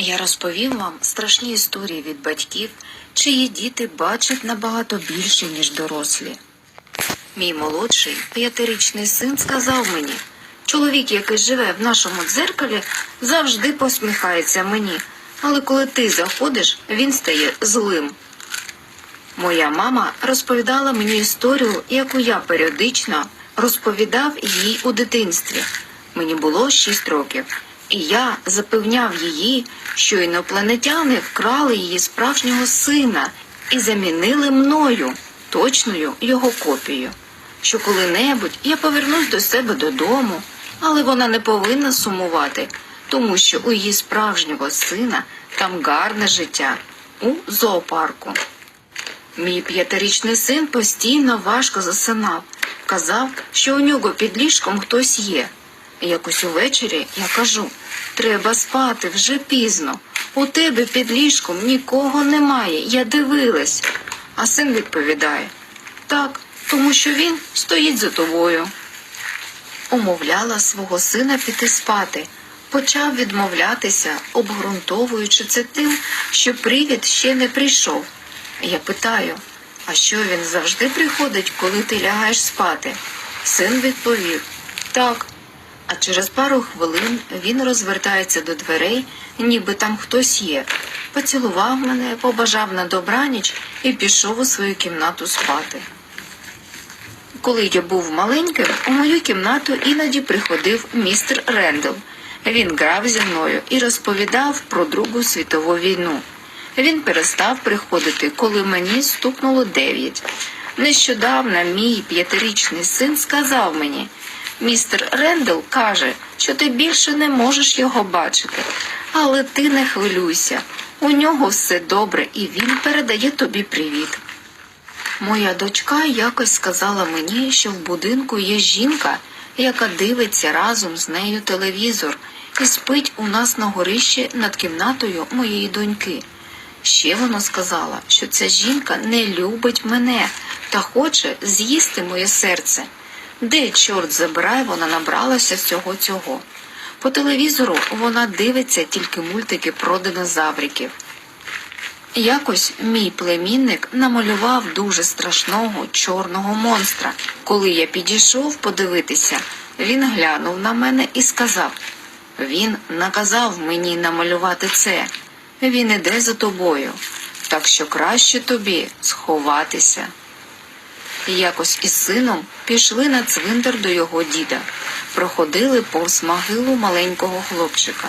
Я розповім вам страшні історії від батьків, чиї діти бачать набагато більше, ніж дорослі. Мій молодший п'ятирічний син сказав мені, чоловік, який живе в нашому дзеркалі, завжди посміхається мені, але коли ти заходиш, він стає злим. Моя мама розповідала мені історію, яку я періодично розповідав їй у дитинстві. Мені було шість років, і я запевняв її, що інопланетяни вкрали її справжнього сина і замінили мною, точною його копією. Що коли-небудь я повернусь до себе додому, але вона не повинна сумувати, тому що у її справжнього сина там гарне життя у зоопарку. Мій п'ятирічний син постійно важко засинав. Казав, що у нього під ліжком хтось є. Якось увечері я кажу, треба спати вже пізно. У тебе під ліжком нікого немає, я дивилась. А син відповідає так, тому що він стоїть за тобою. Умовляла свого сина піти спати. Почав відмовлятися, обґрунтовуючи це тим, що привід ще не прийшов. Я питаю, а що він завжди приходить, коли ти лягаєш спати? Син відповів так. А через пару хвилин він розвертається до дверей, ніби там хтось є. Поцілував мене, побажав на добраніч і пішов у свою кімнату спати. Коли я був маленьким, у мою кімнату іноді приходив містер Рендел. Він грав зі мною і розповідав про Другу світову війну. Він перестав приходити, коли мені стукнуло дев'ять. Нещодавно мій п'ятирічний син сказав мені, містер Рендел каже, що ти більше не можеш його бачити, але ти не хвилюйся. У нього все добре і він передає тобі привіт. Моя дочка якось сказала мені, що в будинку є жінка, яка дивиться разом з нею телевізор і спить у нас на горищі над кімнатою моєї доньки. Ще вона сказала, що ця жінка не любить мене та хоче з'їсти моє серце. Де, чорт забирай, вона набралася всього цього. По телевізору вона дивиться тільки мультики про динозавриків. Якось мій племінник намалював дуже страшного чорного монстра. Коли я підійшов подивитися, він глянув на мене і сказав: Він наказав мені намалювати це. Він іде за тобою, так що краще тобі сховатися. Якось із сином пішли на цвинтар до його діда, проходили повз могилу маленького хлопчика.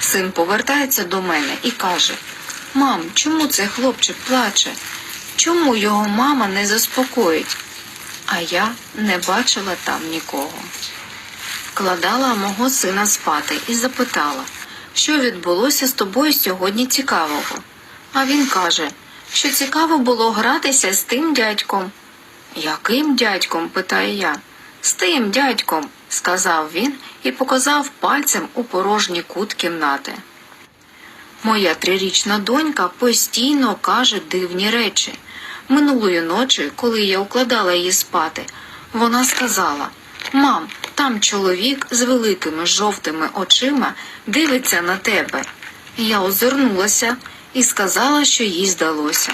Син повертається до мене і каже: Мам, чому цей хлопчик плаче? Чому його мама не заспокоїть? А я не бачила там нікого. Вкладала мого сина спати і запитала, що відбулося з тобою сьогодні цікавого. А він каже, що цікаво було гратися з тим дядьком. Яким дядьком? питаю я. З тим дядьком, сказав він і показав пальцем у порожній кут кімнати. Моя трирічна донька постійно каже дивні речі. Минулої ночі, коли я укладала її спати, вона сказала: Мам, там чоловік з великими жовтими очима дивиться на тебе. Я озирнулася і сказала, що їй здалося.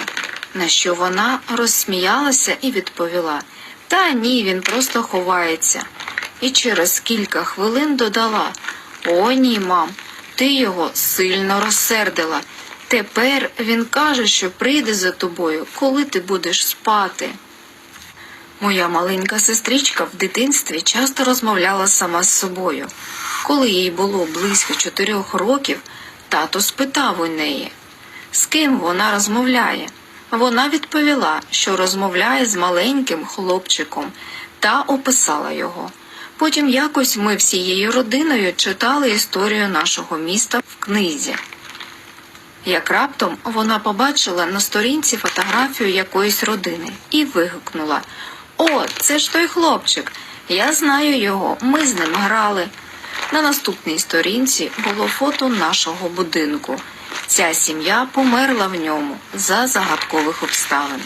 На що вона розсміялася і відповіла: Та ні, він просто ховається. І через кілька хвилин додала: О, ні, мам, ти його сильно розсердила. Тепер він каже, що прийде за тобою, коли ти будеш спати. Моя маленька сестричка в дитинстві часто розмовляла сама з собою. Коли їй було близько чотирьох років, тато спитав у неї, з ким вона розмовляє. Вона відповіла, що розмовляє з маленьким хлопчиком та описала його. Потім якось ми всією родиною читали історію нашого міста в книзі. Як раптом вона побачила на сторінці фотографію якоїсь родини і вигукнула О, це ж той хлопчик. Я знаю його, ми з ним грали. На наступній сторінці було фото нашого будинку. Ця сім'я померла в ньому за загадкових обставин.